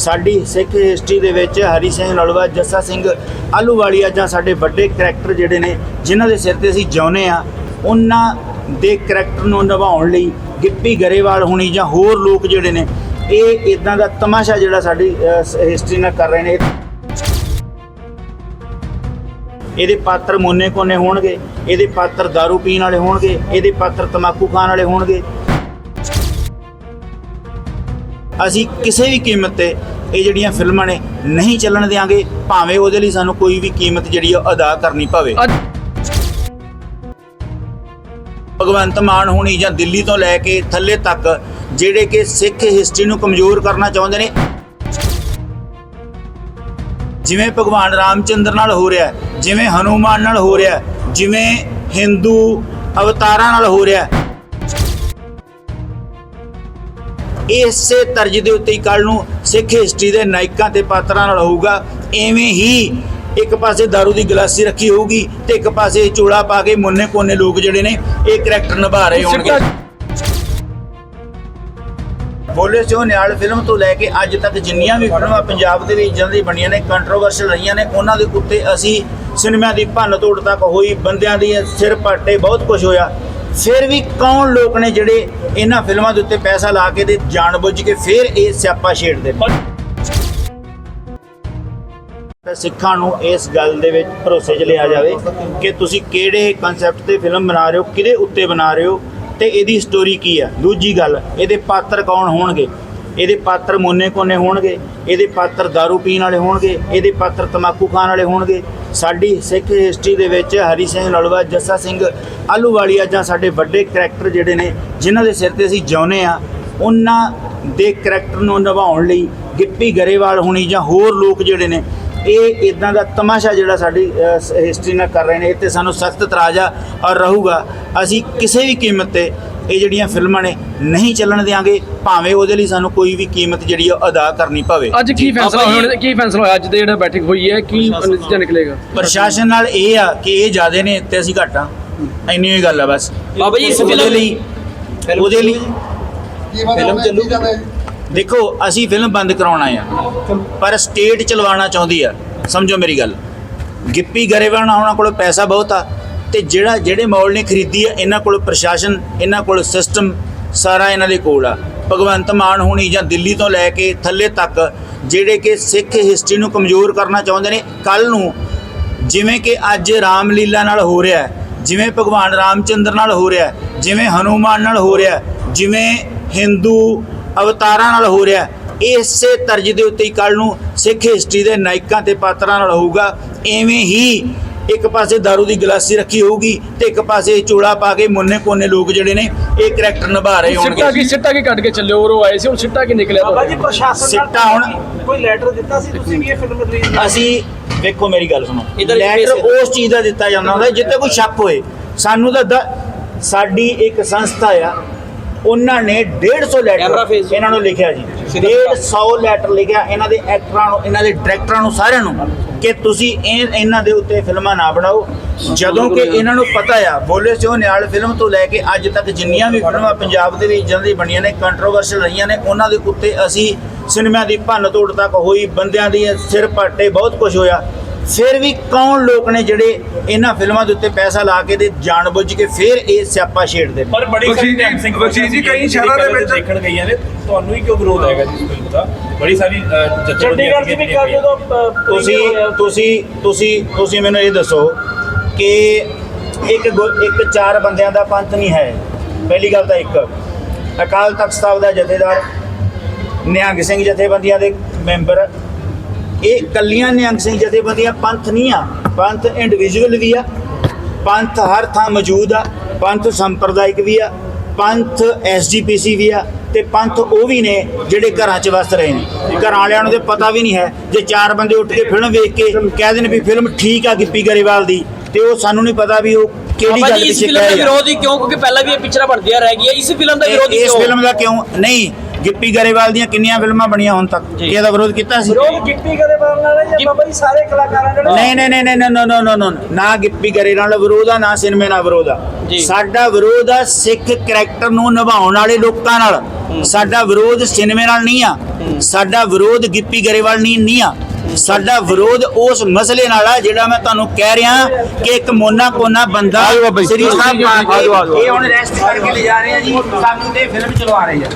ਸਾਡੀ ਸਿੱਖ ਹਿਸਟਰੀ ਦੇ ਵਿੱਚ ਹਰੀ ਸਿੰਘ ਨਲਵਾ ਜੱਸਾ ਸਿੰਘ ਆਲੂਵਾਲੀਆ ਜਾਂ ਸਾਡੇ ਵੱਡੇ ਕਰੈਕਟਰ ਜਿਹੜੇ ਨੇ, ਜਿਨ੍ਹਾਂ ਦੇ ਸਿਰ ਤੇ ਅਸੀਂ ਜਿਉਂਦੇ ਆ ਉਹਨਾਂ ਦੇ ਕਰੈਕਟਰ ਨੂੰ ਨਿਭਾਉਣ ਲਈ ਗਿੱਪੀ ਗਰੇਵਾਲ ਹੋਣੀ ਜਾਂ ਹੋਰ ਲੋਕ ਜਿਹੜੇ ਨੇ, ਇਹ ਇਦਾਂ ਦਾ ਤਮਾਸ਼ਾ ਜਿਹੜਾ ਸਾਡੀ ਹਿਸਟਰੀ ਨਾਲ ਕਰ ਰਹੇ ਨੇ। ਇਹਦੇ ਪਾਤਰ ਮੋਨੇ ਕੋਨੇ ਹੋਣਗੇ, ਇਹਦੇ ਪਾਤਰ दारू ਪੀਣ ਵਾਲੇ ਹੋਣਗੇ, ਇਹਦੇ ਪਾਤਰ ਤਮਾਕੂ ਖਾਣ ਵਾਲੇ ਹੋਣਗੇ ਅਸੀਂ ਕਿਸੇ ਵੀ ਕੀਮਤ ਤੇ ਇਹ ਜਿਹੜੀਆਂ ਫਿਲਮਾਂ ਨੇ ਨਹੀਂ ਚੱਲਣ ਦਿਆਂਗੇ ਭਾਵੇਂ ਉਹਦੇ ਲਈ ਸਾਨੂੰ ਕੋਈ ਵੀ ਕੀਮਤ ਜਿਹੜੀ ਆ ਉਹ ਅਦਾ ਕਰਨੀ ਪਵੇ। ਭਗਵੰਤ ਮਾਨ ਹੋਣੀ ਜਾਂ ਦਿੱਲੀ ਤੋਂ ਲੈ ਕੇ ਥੱਲੇ ਤੱਕ ਜਿਹੜੇ ਕਿ ਸਿੱਖ ਹਿਸਟਰੀ ਨੂੰ ਕਮਜ਼ੋਰ ਕਰਨਾ ਚਾਹੁੰਦੇ ਨੇ ਜਿਵੇਂ ਭਗਵਾਨ ਰਾਮਚੰਦਰ ਨਾਲ ਹੋ ਰਿਹਾ ਜਿਵੇਂ ਹਨੂਮਾਨ ਨਾਲ ਹੋ ਰਿਹਾ ਜਿਵੇਂ ਹਿੰਦੂ ਅਵਤਾਰਾਂ ਨਾਲ ਹੋ ਰਿਹਾ ਇਸੇ ਤਰਜ ਦੇ ਉੱਤੇ ਹੀ ਕੱਲ ਨੂੰ ਸਿੱਖ ਹਿਸਟਰੀ ਦੇ ਨਾਇਕਾਂ ਤੇ ਪਾਤਰਾਂ ਨਾਲ ਹੋਊਗਾ ਐਵੇਂ ਹੀ ਇੱਕ ਪਾਸੇ दारू ਦੀ ਗਲਾਸੀ ਰੱਖੀ ਹੋਊਗੀ ਤੇ ਇੱਕ ਪਾਸੇ ਚੋਲਾ ਪਾ ਕੇ ਮੁੰਨੇ ਕੋਨੇ ਲੋਕ ਜਿਹੜੇ ਨੇ ਇਹ ਕਰੈਕਟਰ ਨਿਭਾ ਰਹੇ ਹੋਣਗੇ। ਬੋਲੇ ਸੋ ਨਿਆਲ ਫਿਲਮ ਤੋਂ ਲੈ ਕੇ ਅੱਜ ਤੱਕ ਜਿੰਨੀਆਂ ਵੀ ਫਿਲਮਾਂ ਪੰਜਾਬ ਦੇ ਵਿੱਚ ਜਾਂਦੀ ਬਣੀਆਂ ਨੇ ਕੰਟਰੋਵਰਸ਼ਲ ਰਹੀਆਂ ਨੇ ਉਹਨਾਂ ਦੇ ਉੱਤੇ ਅਸੀਂ ਸਿਨੇਮਾ ਦੀ ਭੰਨ ਤੋੜ ਤੱਕ ਹੋਈ ਬੰਦਿਆਂ ਦੀ ਸਿਰ ਪਾਟੇ ਬਹੁਤ ਕੁਝ ਹੋਇਆ। ਫਿਰ ਵੀ ਕੌਣ ਲੋਕ ਨੇ ਜਿਹੜੇ ਇਹਨਾਂ ਫਿਲਮਾਂ ਦੇ ਉੱਤੇ ਪੈਸਾ ਲਾ ਕੇ ਤੇ ਜਾਣਬੁੱਝ ਕੇ ਫਿਰ ਇਹ ਸਿਆਪਾ ਛੇੜਦੇ ਨੇ? ਤਾਂ ਸਿੱਖਾਂ ਨੂੰ ਇਸ ਗੱਲ ਦੇ ਵਿੱਚ ਭਰੋਸੇ 'ਚ ਲਿਆ ਜਾਵੇ ਕਿ ਤੁਸੀਂ ਕਿਹੜੇ ਕਨਸੈਪਟ ਤੇ ਫਿਲਮ ਬਣਾ ਰਹੇ ਹੋ, ਕਿਹਦੇ ਉੱਤੇ ਬਣਾ ਰਹੇ ਹੋ ਤੇ ਇਹਦੀ ਸਟੋਰੀ ਕੀ ਆ? ਦੂਜੀ ਗੱਲ, ਇਹਦੇ ਪਾਤਰ ਕੌਣ ਹੋਣਗੇ? ਇਹਦੇ ਪਾਤਰ ਮੋਨੇ ਕੋਨੇ ਹੋਣਗੇ, ਇਹਦੇ ਪਾਤਰ दारू ਪੀਣ ਵਾਲੇ ਹੋਣਗੇ, ਇਹਦੇ ਪਾਤਰ ਤਮਾਕੂ ਖਾਣ ਵਾਲੇ ਹੋਣਗੇ। ਸਾਡੀ ਸਿੱਖ ਹਿਸਟਰੀ ਦੇ ਵਿੱਚ ਹਰੀ ਸਿੰਘ ਨਲਵਾ ਜੱਸਾ ਸਿੰਘ ਆਲੂਵਾਲੀਆ ਜਾਂ ਸਾਡੇ ਵੱਡੇ ਕਰੈਕਟਰ ਜਿਹੜੇ ਨੇ, ਜਿਨ੍ਹਾਂ ਦੇ ਸਿਰ ਤੇ ਅਸੀਂ ਜਿਉਂਦੇ ਆ ਉਹਨਾਂ ਦੇ ਕਰੈਕਟਰ ਨੂੰ ਨਿਭਾਉਣ ਲਈ ਗਿੱਪੀ ਗਰੇਵਾਲ ਹੋਣੀ ਜਾਂ ਹੋਰ ਲੋਕ ਜਿਹੜੇ ਨੇ, ਇਹ ਇਦਾਂ ਦਾ ਤਮਾਸ਼ਾ ਜਿਹੜਾ ਸਾਡੀ ਹਿਸਟਰੀ ਨਾਲ ਕਰ ਰਹੇ ਨੇ, ਇਹ ਤੇ ਸਾਨੂੰ ਸਖਤ ਤਰਾਜ਼ਾ ਆ ਔਰ ਰਹੂਗਾ। ਅਸੀਂ ਕਿਸੇ ਵੀ ਕੀਮਤ ਤੇ ਇਹ ਜਿਹੜੀਆਂ ਫਿਲਮਾਂ ਨੇ ਨਹੀਂ ਚੱਲਣ ਦਿਆਂਗੇ ਭਾਵੇਂ ਉਹਦੇ ਲਈ ਸਾਨੂੰ ਕੋਈ ਵੀ ਕੀਮਤ ਜਿਹੜੀ ਆ ਉਹ ਅਦਾ ਕਰਨੀ ਪਵੇ। ਅੱਜ ਕੀ ਫੈਸਲਾ ਹੋਇਆ? ਕੀ ਫੈਸਲਾ ਹੋਇਆ? ਅੱਜ ਦੇ ਜਿਹੜਾ ਬੈਠਕ ਹੋਈ ਹੈ ਕੀ ਨਤੀਜਾ ਨਿਕਲੇਗਾ? ਪ੍ਰਸ਼ਾਸਨ ਨਾਲ ਇਹ ਆ ਕਿ ਇਹ ਜ਼ਿਆਦੇ ਨੇ ਤੇ ਅਸੀਂ ਘੱਟ ਇੰਨੀ ਹੀ ਗੱਲ ਆ ਬਸ। ਬਾਬਾ ਜੀ, ਇਸ ਉਹਦੇ ਫਿਲਮ- ਲਈ ਉਹਦੇ ਲਈ ਫਿਲਮ ਚੱਲੂ। ਦੇਖੋ ਅਸੀਂ ਫਿਲਮ ਬੰਦ ਕਰਾਉਣਾ ਆ। ਪਰ ਸਟੇਟ ਚਲਵਾਉਣਾ ਚਾਹੁੰਦੀ ਆ। ਸਮਝੋ ਮੇਰੀ ਗੱਲ। ਗਿੱਪੀ ਗਰੇਵਾਲ ਉਹਨਾਂ ਕੋਲ ਪੈਸਾ ਬਹੁਤ ਆ। ਤੇ ਜਿਹੜਾ ਜਿਹੜੇ ਮੌਲ ਨੇ ਖਰੀਦੀ ਆ ਇਹਨਾਂ ਕੋਲ ਪ੍ਰਸ਼ਾਸਨ, ਇਹਨਾਂ ਕੋਲ ਸਿਸਟਮ ਸਾਰਾ ਇਹਨਾਂ ਦੇ ਕੋਲ ਆ। ਭਗਵੰਤ ਮਾਨ ਹੋਣੀ ਜਾਂ ਦਿੱਲੀ ਤੋਂ ਲੈ ਕੇ ਥੱਲੇ ਤੱਕ ਜਿਹੜੇ ਕਿ ਸਿੱਖ ਹਿਸਟਰੀ ਨੂੰ ਕਮਜ਼ੋਰ ਕਰਨਾ ਚਾਹੁੰਦੇ ਨੇ ਕੱਲ ਨੂੰ ਜਿਵੇਂ ਕਿ ਅੱਜ ਰਾਮਲੀਲਾ ਨਾਲ ਹੋ ਰਿਹਾ ਜਿਵੇਂ ਭਗਵਾਨ ਰਾਮਚੰਦਰ ਨਾਲ ਹੋ ਰਿਹਾ ਜਿਵੇਂ ਹਨੂਮਾਨ ਨਾਲ ਹੋ ਰਿਹਾ ਜਿਵੇਂ ਹਿੰਦੂ ਅਵਤਾਰਾਂ ਨਾਲ ਹੋ ਰਿਹਾ ਇਸੇ ਤਰਜ ਦੇ ਉੱਤੇ ਹੀ ਕੱਲ ਨੂੰ ਸਿੱਖ ਹਿਸਟਰੀ ਦੇ ਨਾਇਕਾਂ ਤੇ ਪਾਤਰਾਂ ਨਾਲ ਹੋਊਗਾ, ਐਵੇਂ ਹੀ ਇੱਕ ਪਾਸੇ दारू ਦੀ ਗਲਾਸੀ ਰੱਖੀ ਹੋਊਗੀ ਤੇ ਇੱਕ ਪਾਸੇ ਚੋਲਾ ਪਾ ਕੇ ਮੁੰਨੇ ਕੋਨੇ ਲੋਕ ਜਿਹੜੇ ਨੇ ਇਹ ਕਰੈਕਟਰ ਨਿਭਾ ਰਹੇ ਸਿੱਟਾ ਹੋਣਗੇ। ਕੀ ਸਿੱਟਾ ਕੀ ਕੱਢ ਕੇ ਚੱਲੇ ਉਹ ਆਏ ਸੀ ਹੁਣ ਸਿੱਟਾ ਕੀ ਨਿਕਲਿਆ ਬਾਬਾ ਜੀ? ਪ੍ਰਸ਼ਾਸਨ ਸਿੱਟਾ ਹੁਣ ਕੋਈ ਲੈਟਰ ਦਿੱਤਾ ਸੀ ਤੁਸੀਂ ਵੀ ਇਹ ਫਿਲਮ ਰਿਲੀਜ਼ ਅਸੀਂ ਵੇਖੋ ਮੇਰੀ ਗੱਲ ਸੁਣੋ। ਲੈਟਰ ਉਸ ਚੀਜ਼ ਦਾ ਦਿੱਤਾ ਜਾਂਦਾ ਹੁੰਦਾ ਜਿੱਤੇ ਕੋਈ ਸ਼ੱਕ ਹੋਏ। ਸਾਨੂੰ ਤਾਂ ਸਾਡੀ ਇੱਕ ਸੰਸਥਾ ਆ ਉਹਨਾਂ ਨੇ 150 ਕੈਮਰਾ ਲੈਟਰ। ਇਹਨਾਂ ਨੂੰ ਲਿਖਿਆ ਜੀ। 150 ਲੈਟਰ ਲਿਖਿਆ ਇਹਨਾਂ ਦੇ ਐਕਟਰਾਂ ਨੂੰ ਇਹਨਾਂ ਦੇ ਡਾਇਰੈਕਟਰਾਂ ਨੂੰ ਸਾਰਿਆਂ ਨੂੰ ਕਿ ਤੁਸੀਂ ਇਹ ਇਹਨਾਂ ਦੇ ਉੱਤੇ ਫਿਲਮਾਂ ਨਾ ਬਣਾਓ। ਜਦੋਂ ਕਿ ਇਹਨਾਂ ਨੂੰ ਪਤਾ ਆ ਬੋਲੇ ਸੋ ਨਿਆਲ ਫਿਲਮ ਤੋਂ ਲੈ ਕੇ ਅੱਜ ਤੱਕ ਜਿੰਨੀਆਂ ਵੀ ਫਿਲਮਾਂ ਪੰਜਾਬ ਦੇ ਵਿੱਚ ਜਾਂਦੀ ਬਣੀਆਂ ਨੇ ਕੰਟਰੋਵਰਸ਼ਲ ਰਹੀਆਂ ਨੇ ਉਹਨਾਂ ਦੇ ਉੱਤੇ ਅਸੀਂ ਸਿਨੇਮਾ ਦੀ ਭੰਨ ਤੋੜ ਤੱਕ ਹੋਈ ਬੰਦਿਆਂ ਦੀ ਸਿਰ ਪਾਟੇ ਬਹੁਤ ਕੁਝ ਹੋਇਆ। ਫਿਰ ਵੀ ਕੌਣ ਲੋਕ ਨੇ ਜਿਹੜੇ ਇਹਨਾਂ ਫਿਲਮਾਂ ਦੇ ਉੱਤੇ ਪੈਸਾ ਲਾ ਕੇ ਤੇ ਜਾਣਬੁੱਝ ਕੇ ਫਿਰ ਇਹ ਸਿਆਪਾ ਛੇੜਦੇ ਨੇ? ਪਰ ਬੜੀ ਸਾਰੀ ਜੀ- ਬਖਸ਼ੀਸ਼ ਜੀ, ਕਈ ਸ਼ਹਿਰਾਂ ਦੇ ਵਿੱਚ- ਦੇਖਣ ਗਈਆਂ ਨੇ ਤੁਹਾਨੂੰ ਹੀ ਕਿਉਂ ਵਿਰੋਧ ਹੈਗਾ ਜੀ ਇਸ ਫਿਲਮ ਦਾ? ਬੜੀ ਸਾਰੀ ਚੰਡੀਗੜ੍ਹ 'ਚ ਵੀ ਕੱਲ ਜਦੋਂ ਤੁਸੀਂ ਤੁਸੀਂ ਤੁਸੀਂ ਤੁਸੀਂ ਮੈਨੂੰ ਇਹ ਦੱਸੋ ਕਿ ਇੱਕ ਇੱਕ ਚਾਰ ਬੰਦਿਆਂ ਦਾ ਪੰਥ ਨਹੀਂ ਹੈ। ਪਹਿਲੀ ਗੱਲ ਤਾਂ ਇੱਕ ਅਕਾਲ ਤਖਤ ਸਾਹਿਬ ਦਾ ਜਥੇਦਾਰ ਨਿਹੰਗ ਸਿੰਘ ਜਥੇਬੰਦੀਆਂ ਦੇ ਮੈਂਬਰ ਇਹ ਕੱਲੀਆਂ ਨਿਹੰਗ ਸਿੰਘ ਜਥੇਬੰਦੀਆਂ ਪੰਥ ਨਹੀਂ ਆ। ਪੰਥ ਇੰਡੀਵਿਜੂਅਲ ਵੀ ਆ ਪੰਥ ਹਰ ਥਾਂ ਮੌਜੂਦ ਆ ਪੰਥ ਸੰਪਰਦਾਇਕ ਵੀ ਆ ਪੰਥ ਐਸਜੀਪੀਸੀ ਵੀ ਆ ਤੇ ਪੰਥ ਉਹ ਵੀ ਨੇ ਜਿਹੜੇ ਘਰਾਂ 'ਚ ਵਸ ਰਹੇ ਨੇ। ਘਰਾਂ ਵਾਲਿਆਂ ਨੂੰ ਤੇ ਪਤਾ ਵੀ ਨਹੀਂ ਹੈ ਜੇ ਚਾਰ ਬੰਦੇ ਉੱਠ ਕੇ ਫਿਲਮ ਵੇਖ ਕੇ ਕਹਿ ਦੇਣ ਵੀ ਫਿਲਮ ਠੀਕ ਆ ਗਿੱਪੀ ਗਰੇਵਾਲ ਦੀ ਤੇ ਉਹ ਸਾਨੂੰ ਨਹੀਂ ਪਤਾ ਵੀ ਉਹ ਕਿਹੜੀ ਗੱਲ ਜੀ ਇਸ ਪਿੱਛੇ ਫਿਲਮ ਦਾ ਕਹਿ ਰਿਹਾ। ਵਿਰੋਧ ਕਿਉਂ? ਕਿਉਂਕਿ ਪਹਿਲਾਂ ਵੀ ਇਹ ਪਿਕਚਰਾਂ ਬਣਦੀਆਂ ਰਹਿ ਗਈਆਂ ਇਸ ਫਿਲਮ ਦਾ ਵਿਰੋਧ ਇਸ ਫਿਲਮ ਦਾ ਕਿਉਂ? ਨਹੀਂ ਗਿੱਪੀ ਗਰੇਵਾਲ ਦੀਆਂ ਕਿੰਨੀਆਂ ਫਿਲਮਾਂ ਬਣੀਆਂ ਹੁਣ ਤੱਕ? ਜੀ। ਇਹਦਾ ਵਿਰੋਧ ਕੀਤਾ ਸੀ? ਵਿਰੋਧ ਗਿੱਪੀ ਕਰੇ ਬਣਨ ਵਾਲੇ ਜਾਂ ਬਾਬਾ ਜੀ ਸਾਰੇ ਕਲਾਕਾਰਾਂ ਜਿਹੜੇ ਨਹੀਂ ਨਹੀਂ ਨਹੀਂ ਨਹੀਂ ਨੋ ਨੋ ਨੋ ਨੋ ਨਾ। ਗਿੱਪੀ ਗਰੇ ਨਾਲ ਵਿਰੋਧ ਆ ਨਾ ਸਿਨੇਮੇ ਨਾਲ ਵਿਰੋਧ ਆ। ਸਾਡਾ ਵਿਰੋਧ ਆ ਸਿੱਖ ਕਰੈਕਟਰ ਨੂੰ ਨਿਭਾਉਣ ਵਾਲੇ ਲੋਕਾਂ ਨਾਲ। ਸਾਡਾ ਵਿਰੋਧ ਸਿਨੇਮੇ ਨਾਲ ਨਹੀਂ ਆ। ਸਾਡਾ ਵਿਰੋਧ ਗਿੱਪੀ ਗਰੇਵਾਲ ਨਹੀਂ ਨਹੀਂ ਆ। ਸਾਡਾ ਵਿਰੋਧ ਉਸ ਮਸਲੇ ਨਾਲ ਆ ਜਿਹੜਾ ਮੈਂ ਤੁਹਾਨੂੰ ਕਹਿ ਰਿਹਾ ਕਿ ਇੱਕ ਮੋਨਾ ਕੋਨਾ ਬੰਦਾ ਸ੍ਰੀ ਸਾਹਿਬ ਇਹ ਹੁਣ ਰੈਸਟ ਕਰਕੇ ਲੈ ਜਾ ਰਹੇ ਆ ਜੀ ਸਾਨੂੰ ਤੇ ਫਿਲਮ ਚਲਵਾ ਰਹੇ ਆ।